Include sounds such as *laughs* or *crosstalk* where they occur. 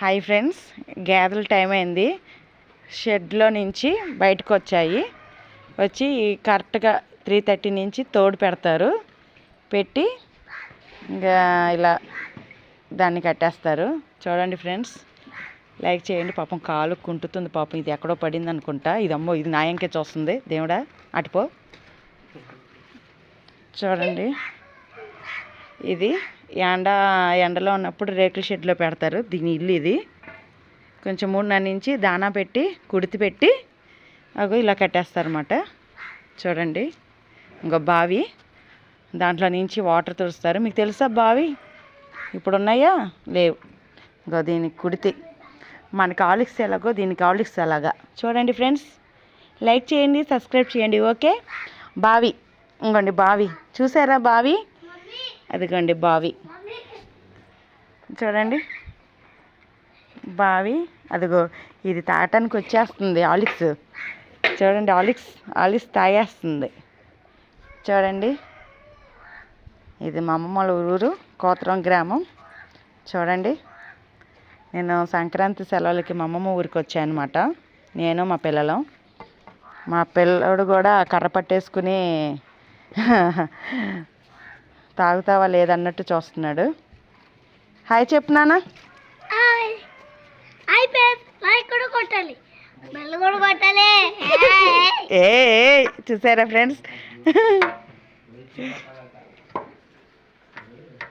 Hi friends గేదెల time అయింది. షెడ్లో నుంచి బయటకు వచ్చాయి వచ్చి కరెక్ట్గా త్రీ థర్టీ నుంచి తోడు పెడతారు. పెట్టి ఇంకా ఇలా దాన్ని కట్టేస్తారు. చూడండి ఫ్రెండ్స్ లైక్ చేయండి. పాపం కాలు కుంటుతుంది. పాపం ఇది ఎక్కడో పడింది అనుకుంటా. ఇది అమ్మో ఇది నాయంకే చూస్తుంది. దేవుడా అటుపో చూడండి. ఇది ఎండ ఎండలో ఉన్నప్పుడు రేకుల షెడ్లో పెడతారు. దీని ఇల్లు ఇది. కొంచెం మూడున్నర నుంచి దానా పెట్టి కుడితి పెట్టి అగో ఇలా కట్టేస్తారన్నమాట. చూడండి. ఇంకో బావి. దాంట్లో నుంచి వాటర్ తుడుస్తారు. మీకు తెలుసా బావి? ఇప్పుడు ఉన్నాయా లేవు. ఇంకో దీనికి కుడితి. మన కాలిక్స్ ఎలాగో దీని కాలిక్స్ అలాగా చూడండి ఫ్రెండ్స్. లైక్ చేయండి సబ్స్క్రైబ్ చేయండి. ఓకే? బావి. ఇంకోండి బావి. చూసారా బావి? అదిగోండి బావి. చూడండి. బావి అదిగో ఇది తాగటానికి వచ్చేస్తుంది ఆలిక్స్. చూడండి ఆలిక్స్ ఆలిక్స్ తాగేస్తుంది. చూడండి. ఇది మా అమ్మమ్మ ఊరు కోతరం గ్రామం. చూడండి. నేను సంక్రాంతి సెలవులకి మా అమ్మమ్మ ఊరికి వచ్చానమాట నేను మా పిల్లలం. మా పిల్లడు కూడా కర్ర పట్టేసుకుని తాగుతావా లేదన్నట్టు చూస్తున్నాడు. హాయ్ చెప్పు నాన్న. ఏ చూసారా ఫ్రెండ్స్ *laughs* *laughs*